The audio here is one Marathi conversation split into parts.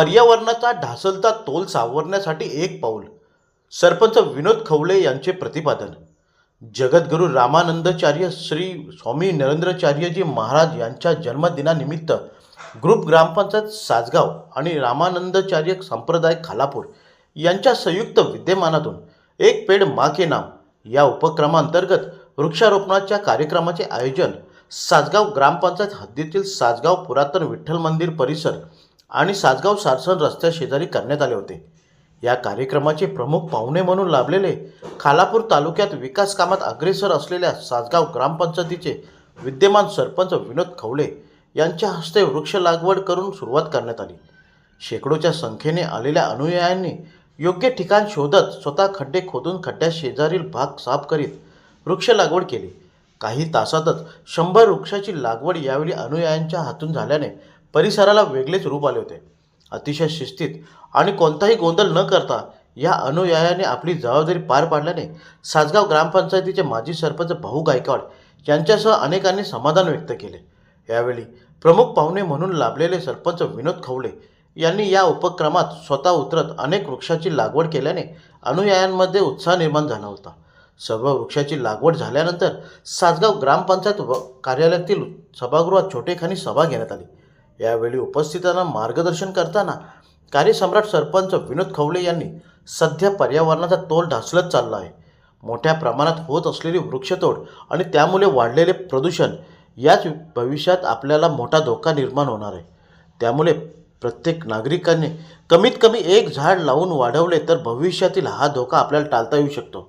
पर्यावरणाचा ढासळता तोल सावरण्यासाठी एक पाऊल. सरपंच विनोद खवले यांचे प्रतिपादन. जगद्गुरू रामानंदाचार्य श्री स्वामी नरेंद्रचार्यजी महाराज यांच्या जन्मदिनानिमित्त ग्रुप ग्रामपंचायत सासगाव आणि रामानंदाचार्य संप्रदाय खालापूर यांच्या संयुक्त विद्यमानातून एक पेड मा के नाम या उपक्रमांतर्गत वृक्षारोपणाच्या कार्यक्रमाचे आयोजन सासगाव ग्रामपंचायत हद्दीतील सासगाव पुरातन विठ्ठल मंदिर परिसर आणि सासगाव सारसन रस्त्या शेजारी करण्यात आले होते. या कार्यक्रमाचे प्रमुख पाहुणे म्हणून लाभलेले खालापूर तालुक्यात विकास कामात अग्रेसर असलेल्या सासगाव ग्रामपंचायतीचे विद्यमान सरपंच विनोद खवले यांच्या हस्ते वृक्ष लागवड करून सुरुवात करण्यात आली. शेकडोच्या संख्येने आलेल्या अनुयायांनी योग्य ठिकाण शोधत स्वतः खड्डे खोदून खड्ड्या शेजारील भाग साफ करीत वृक्ष लागवड केली. काही तासातच शंभर वृक्षाची लागवड यावेळी अनुयायांच्या हातून झाल्याने परिसराला वेगळेच रूप आले होते. अतिशय शिस्तीत आणि कोणताही गोंधळ न करता या अनुयायाने आपली जबाबदारी पार पाडल्याने सासगाव ग्रामपंचायतीचे माजी सरपंच भाऊ गायकवाड यांच्यासह अनेकांनी समाधान व्यक्त केले. यावेळी प्रमुख पाहुणे म्हणून लाभलेले सरपंच विनोद खवले यांनी या उपक्रमात स्वतः उतरत अनेक वृक्षाची लागवड केल्याने अनुयायांमध्ये उत्साह निर्माण झाला होता. सर्व वृक्षाची लागवड झाल्यानंतर सासगाव ग्रामपंचायत व कार्यालयातील सभागृहात छोटेखानी सभा घेण्यात आली. यावेळी उपस्थितांना मार्गदर्शन करताना कार्यसम्राट सरपंच विनोद खवले यांनी सध्या पर्यावरणाचा तोल ढासळत चालला आहे. मोठ्या प्रमाणात होत असलेली वृक्षतोड आणि त्यामुळे वाढलेले प्रदूषण याच भविष्यात आपल्याला मोठा धोका निर्माण होणार आहे. त्यामुळे प्रत्येक नागरिकाने कमीत कमी एक झाड लावून वाढवले तर भविष्यातील हा धोका आपल्याला टाळता येऊ शकतो.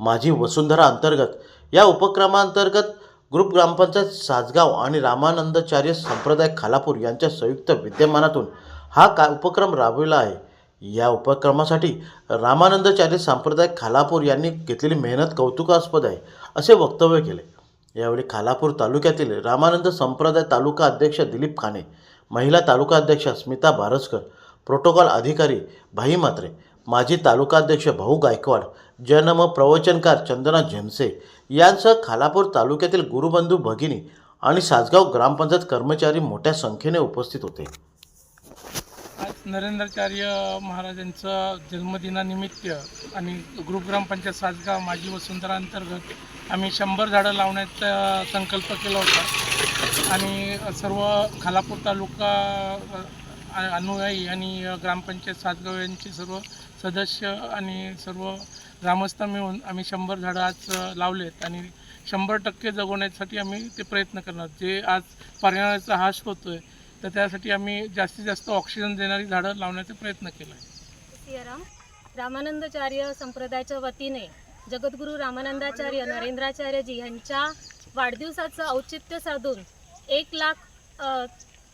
माझी वसुंधरा अंतर्गत या उपक्रमांतर्गत ग्रुप ग्रामपंचायत सासगाव आणि रामानंदाचार्य संप्रदाय खालापूर यांच्या संयुक्त विद्यमानातून हा का उपक्रम राबविला आहे. या उपक्रमासाठी रामानंदाचार्य संप्रदाय खालापूर यांनी घेतलेली मेहनत कौतुकास्पद आहे असे वक्तव्य केले. यावेळी खालापूर तालुक्यातील रामानंद संप्रदाय तालुका अध्यक्ष दिलीप खाने महिला तालुका अध्यक्ष स्मिता भारसकर प्रोटोकॉल अधिकारी भाई मात्रे माजी तालुकाध्यक्ष भाऊ गायकवाड जनम प्रवचनकार चंदना झेमसे यांसह खालापूर तालुक्यातील गुरुबंधू भगिनी आणि सासगाव ग्रामपंचायत कर्मचारी मोठ्या संख्येने उपस्थित होते. आज नरेंद्राचार्य महाराजांचं जन्मदिनानिमित्त आणि ग्रुप ग्रामपंचायत सासगाव माजी वसुंधरा अंतर्गत आम्ही शंभर झाडं लावण्याचा संकल्प केला होता. आणि सर्व खालापूर तालुका अनुयायी आणि ग्रामपंचायत सासगाव यांचे सर्व सदस्य आणि सर्व ग्रामस्थ मिळून आम्ही शंभर झाडं आज लावलेत आणि शंभर टक्के जगवण्यासाठी आम्ही ते प्रयत्न करणार. जे आज पर्यावरणाचा हास आहे तर त्यासाठी आम्ही जास्तीत जास्त ऑक्सिजन देणारी झाडं लावण्याचा प्रयत्न केला आहे सियाराम रामानंदाचार्य संप्रदायाच्या वतीने जगद्गुरू रामानंदाचार्य नरेंद्राचार्यजी यांच्या वाढदिवसाचं औचित्य साधून एक लाख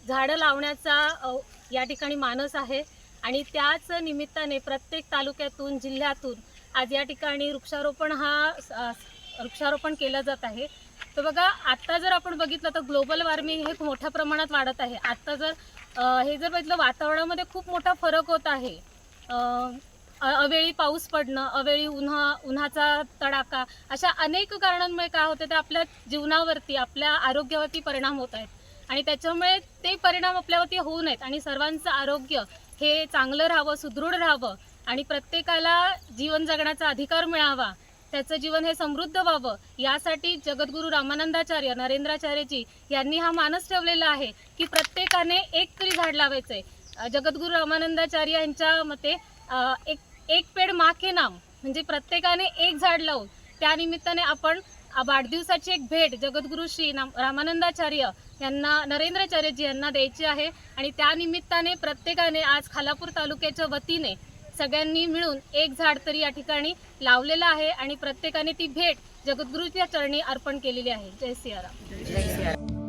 झाडं लावण्याचा या ठिकाणी मानस आहे. आणि त्याच निमित्ताने प्रत्येक तालुक्यातून जिल्ह्यातून आज या ठिकाणी वृक्षारोपण हा वृक्षारोपण केलं जात आहे. तर बघा आत्ता जर आपण बघितलं तर ग्लोबल वॉर्मिंग हे मोठ्या प्रमाणात वाढत आहे. आत्ता जर हे जर बघितलं वातावरणामध्ये खूप मोठा फरक होत आहे. अवेळी पाऊस पडणं अवेळी उन्हा उन्हाचा तडाखा अशा अनेक कारणांमुळे काय होतं ते आपल्या जीवनावरती आपल्या आरोग्यावरती परिणाम होत आहेत. आणि त्याच्यामुळे ते परिणाम आपल्यावरती होऊ नयेत. आणि सर्वांचं आरोग्य हे चांगलं राहावं सुदृढ राहावं आणि प्रत्येकाला जीवन जगण्याचा अधिकार मिळावा त्याचं जीवन हे समृद्ध व्हावं यासाठी जगद्गुरू रामानंदाचार्य नरेंद्राचार्यजी यांनी हा मानस ठेवलेला आहे की प्रत्येकाने एक तरी झाड लावायचं आहे जगद्गुरू रामानंदाचार्य यांच्या मते एक एक पेड माके नाम म्हणजे प्रत्येकाने एक झाड लावून त्यानिमित्ताने आपण वाढदिवसाची एक भेट जगद्गुरू श्री नाम रामानंदाचार्य यांना नरेंद्राचार्यजी यांना द्यायची आहे. आणि त्यानिमित्ताने प्रत्येकाने आज खालापूर तालुक्याच्या वतीने सगळ्यांनी मिळून एक झाड तरी या ठिकाणी लावलेलं आहे आणि प्रत्येकाने ती भेट जगद्गुरूच्या चरणी अर्पण केलेली आहे. जय सियाराम.